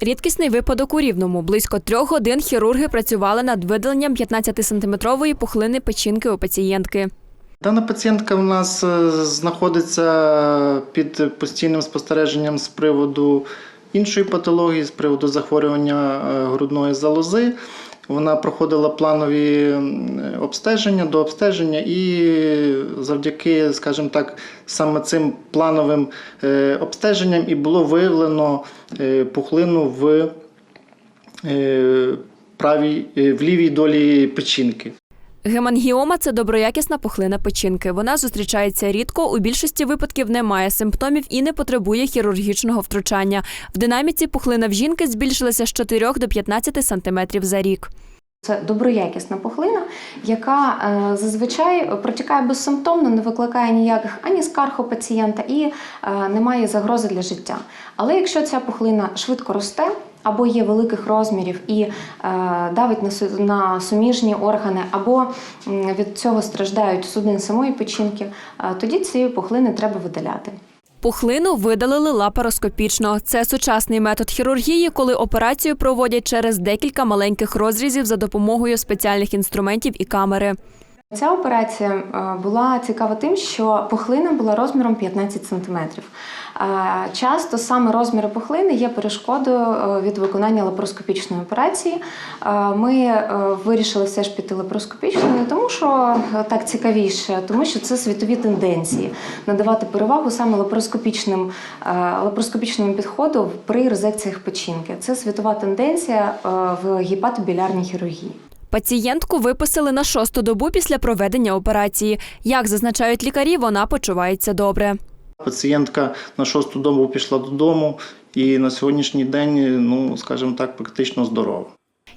Рідкісний випадок у Рівному. Близько трьох годин хірурги працювали над видаленням 15-сантиметрової пухлини печінки у пацієнтки. Дана пацієнтка у нас е, знаходиться під постійним спостереженням з приводу іншої патології, з приводу захворювання е, грудної залози. Вона проходила планові обстеження до обстеження, і завдяки, скажімо так, саме цим плановим е, обстеженням і було виявлено е, пухлину в, е, правій, в лівій долі печінки. Гемангіома це доброякісна пухлина печінки. Вона зустрічається рідко, у більшості випадків не має симптомів і не потребує хірургічного втручання. В динаміці пухлина в жінки збільшилася з 4 до 15 сантиметрів за рік. Це доброякісна пухлина, яка е, зазвичай протікає безсимптомно, не викликає ніяких ані скарг у пацієнта і е, не має загрози для життя. Але якщо ця пухлина швидко росте або є великих розмірів і е, давить на, на суміжні органи, або від цього страждають судини самої печінки, е, тоді цієї пухлини треба видаляти. Пухлину видалили лапароскопічно. Це сучасний метод хірургії, коли операцію проводять через декілька маленьких розрізів за допомогою спеціальних інструментів і камери. Ця операція е, була цікава тим, що пухлина була розміром 15 см. Часто саме розміри пухлини є перешкодою е, від виконання лапароскопічної операції. Е, Ми е, вирішили все ж піти лапароскопічною, тому що е, так цікавіше, тому що це світові тенденції надавати перевагу саме лапароскопічним, е, лапароскопічному підходу при резекціях печінки. Це світова тенденція е, в гепатобілярній хірургії. Пацієнтку виписали на шосту добу після проведення операції. Як зазначають лікарі, вона почувається добре. Пацієнтка на шосту добу пішла додому і на сьогоднішній день, ну скажімо так, практично здорова.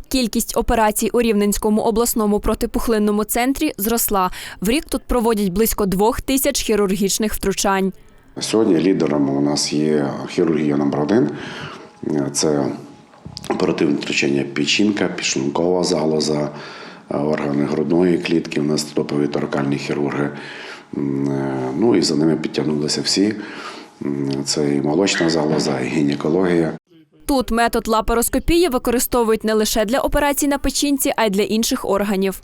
Кількість операцій у Рівненському обласному протипухлинному центрі зросла. В рік тут проводять близько двох тисяч хірургічних втручань. Сьогодні лідером у нас є хірургія номер один. Це оперативне втручання печінка, підшлункова залоза, органи грудної клітки. У нас топові торакальні хірурги. Е, Ну і за ними підтягнулися всі. Це і молочна залоза, і гінекологія. Тут метод лапароскопії використовують не лише для операцій на печінці, а й для інших органів.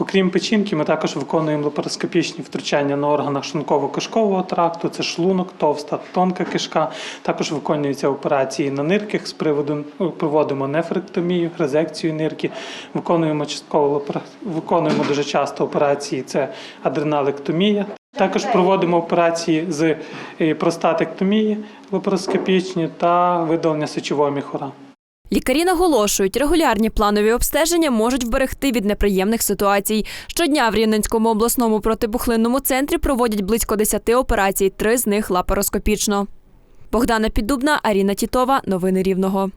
Окрім печінки, ми також виконуємо лапароскопічні втручання на органах шлунково-кишкового тракту, це шлунок, товста, тонка кишка. Також виконуються операції на нирках з приводу проводимо нефректомію, резекцію нирки, виконуємо частково виконуємо дуже часто операції. Це адреналектомія. Також проводимо операції з е, простатектомії лапароскопічні та видалення сечового міхура. Лікарі наголошують, регулярні планові обстеження можуть вберегти від неприємних ситуацій. Щодня в Рівненському обласному протибухлинному центрі проводять близько 10 операцій, три з них лапароскопічно. Богдана Піддубна, Аріна Тітова. Новини Рівного.